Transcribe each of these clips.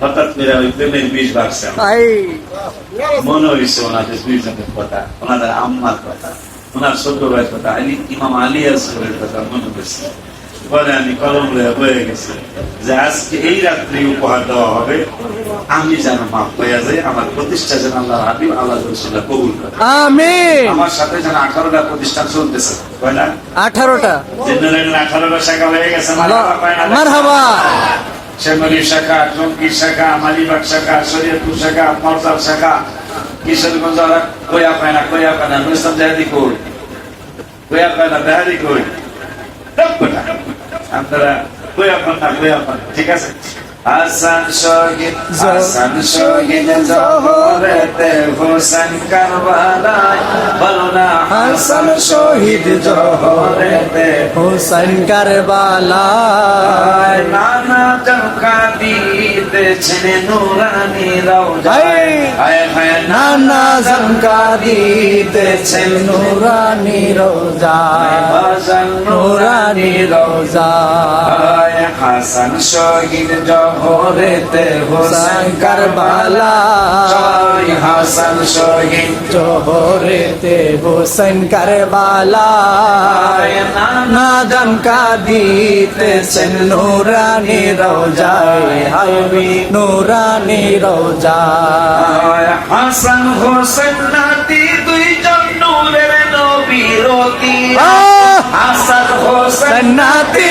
হঠাৎ করে ওই প্রেমের বিষ বাড়ছে মনে হয়েছে ওনাদের দুইজনের কথা ওনাদের আম্মার কথা ওনার ছোট ভাইয়ের কথা আলী ইমাম আলী আসরের কথা মনে হয়েছে। পরে আমি কলম গেছি যে আজকে এই রাত্রি উপহার দেওয়া হবে। আমি যেন মাফ হইয়া যাই আমার প্রতিষ্ঠা যেন আল্লাহ হাবিব আল্লাহ রসুল্লাহ কবুল করে। আমার সাথে যেন আঠারোটা প্রতিষ্ঠান চলতেছে আঠারোটা। জেনারেল আঠারোটা শাখা হয়ে গেছে শ্যামলী শাখা টঙ্কি শাখা, মালিবাগ শাখা, শরীয়তপুর শাখা মরতাল শাখা, কিশোরগঞ্জ কয়া পায় না, কইয়া পায় না নুরসাম জাহাদি কই কইয়া পায় না সব কটা। আপনারা কয়া পান না কয়া পান, ঠিক আছে হাসান শহীদ হাসান শহীদ জহরেতে হোসেন কারবালায় বলো না হাসান শহীদ জহরেতে হোসেন কারবালায় নানা চমকা দিতেছেন নুরানি রওজা হায়! হায় হায় নানা জমকা দিতেছেন নুরানি রোজায় বাজান নুরানি রোজায় হাসান শহীদ জহরেতে হোসেন কারবালা। জয় হাসান শহীদ জোহরেতে হোসেন কারবালায় নানা জমকা দিতেছেন নুরানি রোজায় হাইবি নুরানি রোজায় হাসান হোসেন নাতি দুইজন নূরের নবীর অতি আহ! হাসান হোসেন দুইজন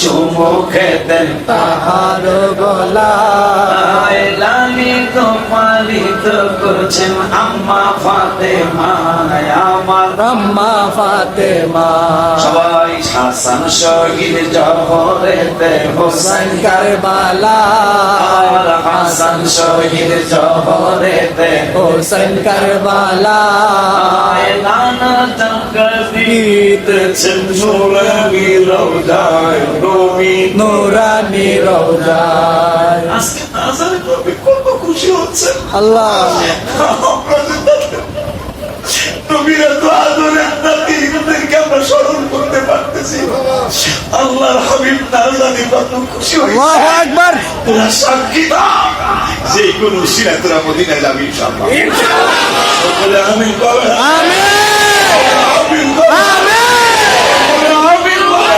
চুমু খেতেন তাহার গলায় লালিত পালিত করছেন আম্মা ফাতেমা আমার রম্মা ফাতেমা। সবাই হাসান শহীদ জহরেতে হোসেন কারবালা। হাসান শহীদ জহরেতে হোসেন কারবালা। নানা চমকিতেছেন নুরানি রওজায় নবী নুরানি রোজায় আজকে নাজারে নবী কত খুশি হচ্ছে। আল্লাহ। নবীর আল্লাহর হাবিব না জানি কত খুশি হয়েছে। আল্লাহু আকবার। তোরা সাক্ষী দাও। যে কোন উশিলা তোরা মদিনা যাবি ইনশাআল্লাহ। বলে আমিন কবে? আমিন। আমিন কবে? আমিন। আমিন কবে?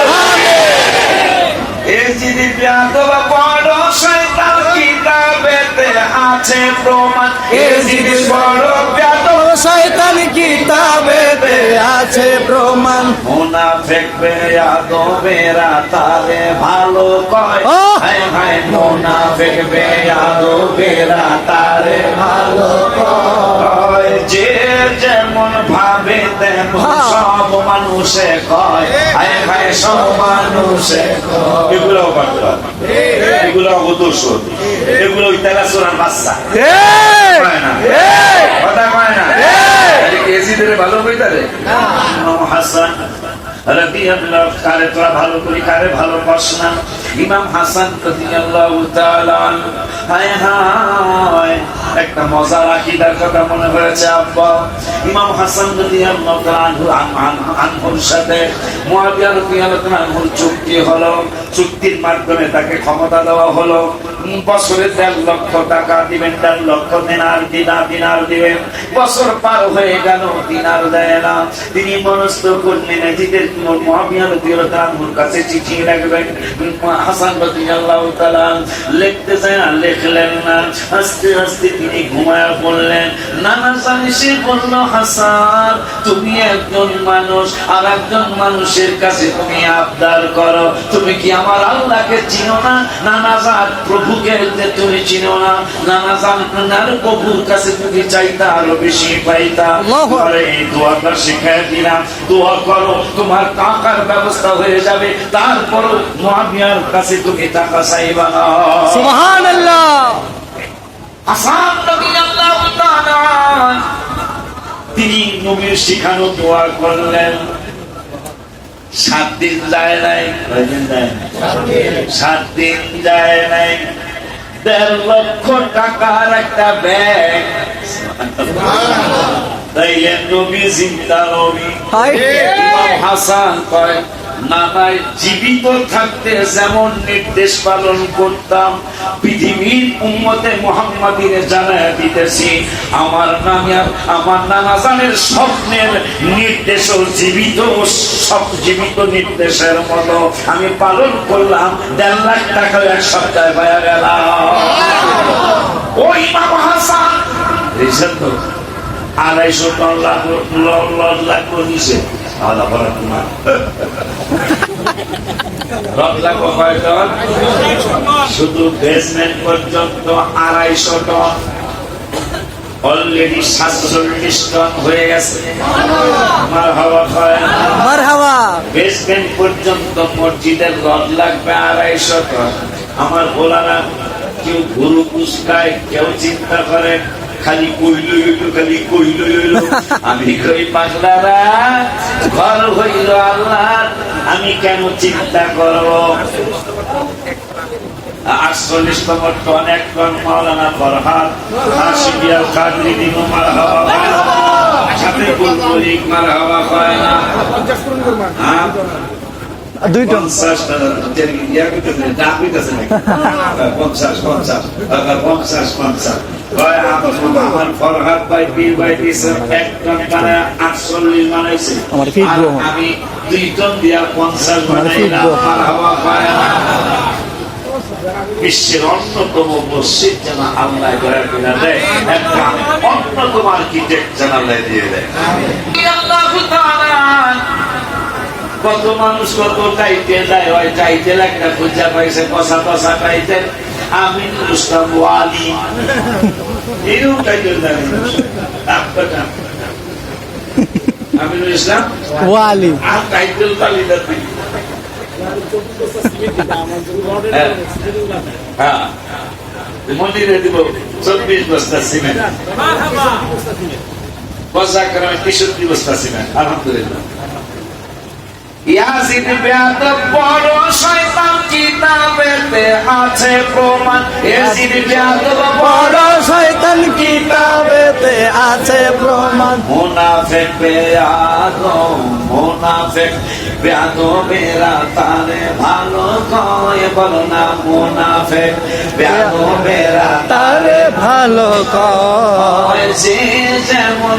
এই যিনি ব্যাধবা বড় শয়তান কিতাবেতে আছে প্রমাণ। এই যিনি বড় শয়তান কিতাবেতে আছে প্রমাণ। মুনাফিক বেয়াদবেরা তারে ভালো কয়! হায় হায় মুনাফিক বেয়াদবেরা তারে ভালো কয়। যে যেমন ভাবে তেমন হ্যাঁ। সব মানুষে কয়। হায় হায় সব মানুষে কয়। এগুলো এগুলো অবদর্শ এগুলো ওই তেলা চোরার বাচ্চা! কথা কয় না! তাহলে কি এসিদের ভালো হইতারে ইমাম হাসান রাদিয়াল্লাহু কারে তোরা ভালো করি কারে ভালো পাস না? ইমাম হাসান তাআলা আনহু, হায় হায়। একটা মজার আকীদার কথা মনে হয়েছে, আব্বা। ইমাম হাসান রাদিয়াল্লাহু আন- আনহুর সাথে রাদিয়াল্লাহু চুক্তি হলো, চুক্তির মাধ্যমে তাকে ক্ষমতা দেওয়া হলো। বছরে দেড় লক্ষ টাকা দিবেন, দেড় লক্ষ দিনার দিনার দিনার দিবেন। বছর পার হয়ে গেল, দিনার দেয় না। তিনি মনস্থ করলেন এজিদের মহাবিয়া রতির কাছে চিঠি রাখবেন হাসান রাদিয়াল্লাহু তাআলা লিখতে চায় না, লিখলেন না। আস্তে আস্তে তিনি ঘুমায়া পড়লেন নানা জানি সে বলল হাসান তুমি একজন মানুষ আর একজন মানুষের কাছে তুমি আবদার করো। তুমি কি আমার আল্লাহকে চিনো না? নানা জান প্রভুকে তুমি চিনো না। নানা জান আপনার প্রভুর কাছে তুমি চাইতা আরও বেশি পাইতা। পরে এই দোয়াটা শিখাই দিলাম। দোয়া করো তোমার টাকার ব্যবস্থা হয়ে যাবে। তারপরও মহাবিয়ার কাছে তুমি টাকা চাইবা না। সুবহানাল্লাহ। হাসান নবীর শিখানো দোয়া করলেন। সাত দিন যায় নাই। কয়দিন যায় সাত দিন যায় নাই। দেড় লক্ষ টাকার একটা ব্যাগ। তাইলে নবী জিন্দা নবী। হাসান কয় জীবিত থাকতে যেমন নির্দেশ পালন করতাম, পৃথিবীর দিতেছি, আমার নামে আমার স্বপ্নের নির্দেশ জীবিত, সব জীবিত নির্দেশের মতো আমি পালন করলাম, দেড় লাখ টাকা এক সপ্তাহে পাওয়া গেলাম। ওই আড়াইশো লাখ লজ লাগল তোমার কয় টন শুধু বেসমেন্ট পর্যন্ত আড়াইশো টন অলরেডি সাতচল্লিশ টন হয়ে গেছে বেসমেন্ট পর্যন্ত মসজিদের রড লাগবে আড়াইশো টন আমার বলারা কেউ গরু পুষ্কায় কেউ চিন্তা করে খালি কইল হইল খালি কইল হইল আমি কই পাগলারা ঘর হইল আল্লাহ আমি কেন চিন্তা করব? আটচল্লিশতম টন, এক টন মাওলানা ফরহাদ। আশিকিয়াল কাদরি দিনু সাথে বুলবুলি মার হাওয়া হয়? না দুই টন পঞ্চাশ ইয়া পঞ্চাশ পঞ্চাশ পঞ্চাশ হয় আমার ফরহাদ ভাই পীর ভাই দিয়েছে এক টন মানে আটচল্লিশ বানাইছে। আমি দুই টন দিয়া পঞ্চাশ বানাইলাম বিশ্বের অন্যতম মসজিদ যেন আল্লাহ গড়ে কিনা দেয় একটা অন্যতম আর্কিটেক্ট যেন আল্লাহ দিয়ে দেয় কত মানুষ কত চাইতে যায় ওই চাইতে একটা পূজা পাইছে কষা কষা পাইতে আমি ওয়ালি। এরকম টাইটেল ইসলাম ওয়ালি। আর টাইটেল হ্যাঁ। হ্যাঁ। মন্দিরে দিব চব্বিশ বস্তা সিমেন্ট। বসা করে তেষট্টি বস্তা সিমেন্ট। আলহামদুলিল্লাহ। বড় শয়তান কিতাবেতে আছে প্রমাণ। বড় শয়তান কিতাবেতে আছে প্রমাণ। মুনাফিক মুনাফিক তারে ভালো কয়, বলো না মুনাফিক বেয়াদ মেরা তারে ভালো কয়। যেমন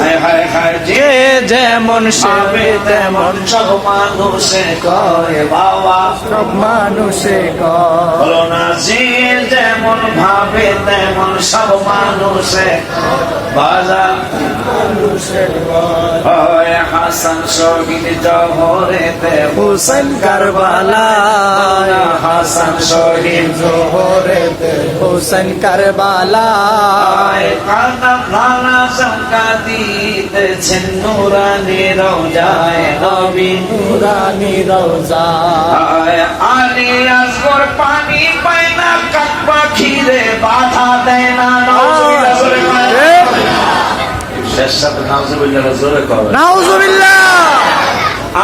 হায় হায় হায়, যে যেমন সে আমি তেমন সব মানুষে কয় বাবা। সব মানুষে বলো না যে যেমন ভাবে তেমন সব মানুষে বাজার হয় হাসান শহীদ জহরেতে হুসেন কারবালায় হাসান শহীদ জোহরেতে হুসেন কারবালায় কানা ভালা শঙ্কা দিতেছেন নুরানি রোজায় নবী নুরানি রওজা আয় আলী পানি পায় না কাক পাখিরে বাধা দেয় না।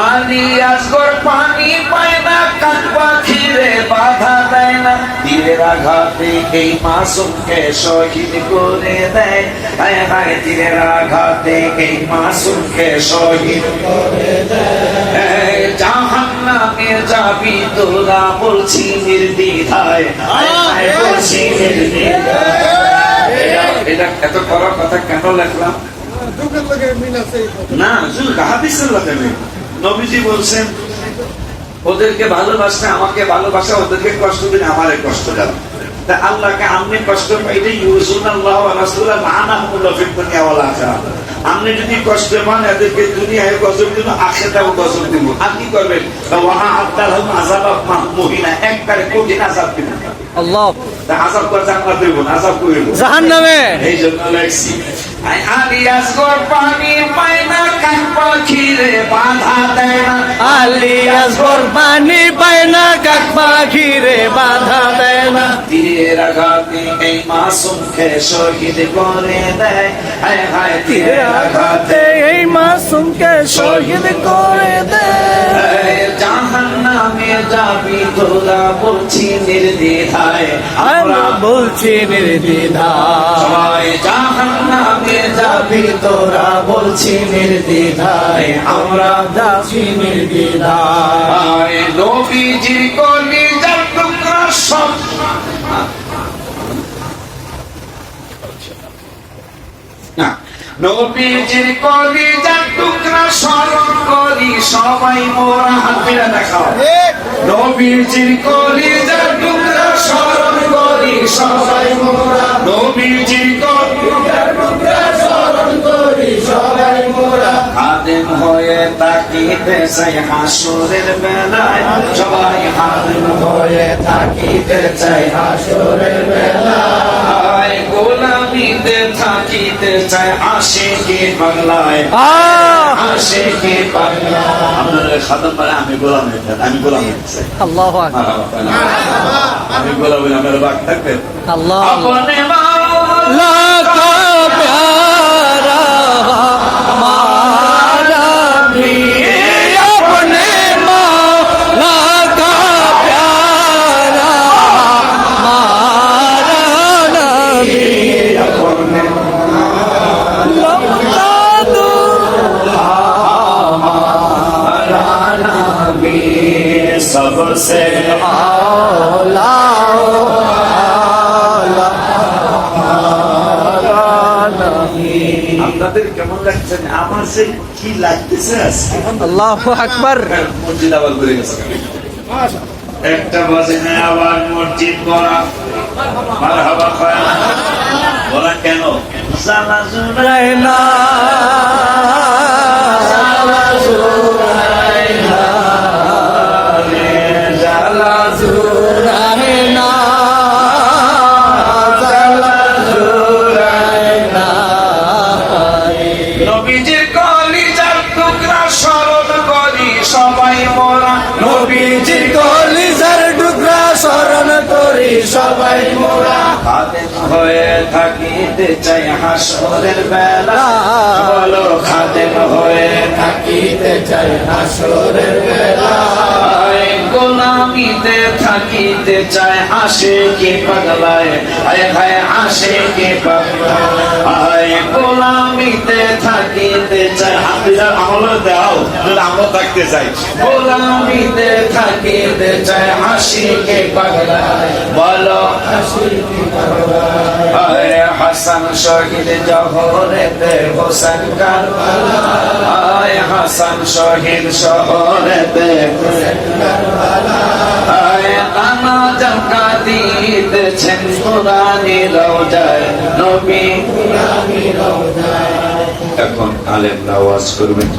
আলী আসগর পানি পায় না কাক পাখিরে বাধা দেয় না। তীরের আঘাতে এই মাসুমকে শহীদ করে দেয়। হায় হায় তীরের আঘাতে এই মাসুমকে শহীদ জাহান নামে যাবি তোরা বলছি নির্দ্বিধায় হায় বলছি নির্দ্বিধায় এটা- এত করার কথা কেন লেখলাম না শুধু হাদিসের কথা নেই নবীজি বলছেন ওদেরকে ভালোবাসলে আমাকে ভালোবাসা ওদেরকে কষ্ট দিলে আমারে কষ্ট দেওয়া তা আল্লাহকে আপনি কষ্ট পাইলে ইউসুন আল্লাহ রাসূলুল্লাহ মানাহুল্লাহ ফিদ দুনিয়া ওয়াল আখিরাহ। আপনি যদি কষ্ট পান এদেরকে দুনিয়ায় গজব দিব আখিরাতেও গজব দিব। আর কি করবেন? ওয়াহা আদাল আযাব মহিনা একবারে কঠিন আযাব দিবেন আল্লাহ। তা আযাব করে জান্নাত দেব না আযাব করে দেব জাহান্নামে। এই জন্য লেখছি আই আলিয়াস গর পানি পায় না কাক পাখিরে বাধা দেয় না আলিয়াস পানি পায় না কাক পাখিরে বাধা দেয় না তীরের আঘাতে এই মাসুমকে শহীদ করে দেয় হায় হায় তীরে তীরের আঘাতে আঘাতে এই মাসুমকে শহীদ করে দেয় জাহান বলছি নির্দ্বিধায় আমরা বলছি নির্দিধা সবাই জাহান নামে যাবি তোরা বলছি নির্দ্বিধায় আমরা যাচ্ছি নির্দিধা আয় নবীজির কলি যার টুকরা সব। না, নবীজির টুকরা স্মরণ করি সবাই মোরা হাত দেখাও। নবীজির কলি যার টুকরা, স্মরণ করি সবাই মোরা। নবীজির কলি যার টুকরা, স্মরণ করি সবাই মোরা। খাদেম হয়ে তাকিতে চাই হাসুরের বেলায় সবাই হাদেম হয়ে তাকিতে চাই হাসুরের বেলায় গোলামিতে থাকিতে চাই আশিকি বাংলায়। আশিকি বাংলায়। আপনাদের খাদম পারে আমি গোলাম হয়ে থাকি, আমি গোলাম চাই আল্লাহ আমি গোলাম হয়ে আপনারা বাক থাকবেন? আল্লাহ কেমন লাগছে? আমার সেই কি লাগতেছে আল্লাহ আকবার। হ্যাঁ, মসজিদ গেছে। একটা বাজে আবার মসজিদ করা। বলা কেন? সালা জুড়াই না। বেলা। বলো খাদেম হয়ে থাকিতে চাই হাসরের বেলায় গোলামিতে থাকিতে চায় আসে কে পাগলায়। হায় আসে কে পাগলায়। গোলামিতে থাকিতে চায় হাতিদার আমল দাও আমল থাকতে চাই। গোলামিতে থাকিতে চায় হাসি কে পাগলায়। বলো আরে হাসান শহীদ জহরেতে হোসেন কারবালায়, হাসান শহীদ শহরেতে দিতেছেন কোরআনি রওজায়, নবী এখন আলেম আওয়াজ করবেন।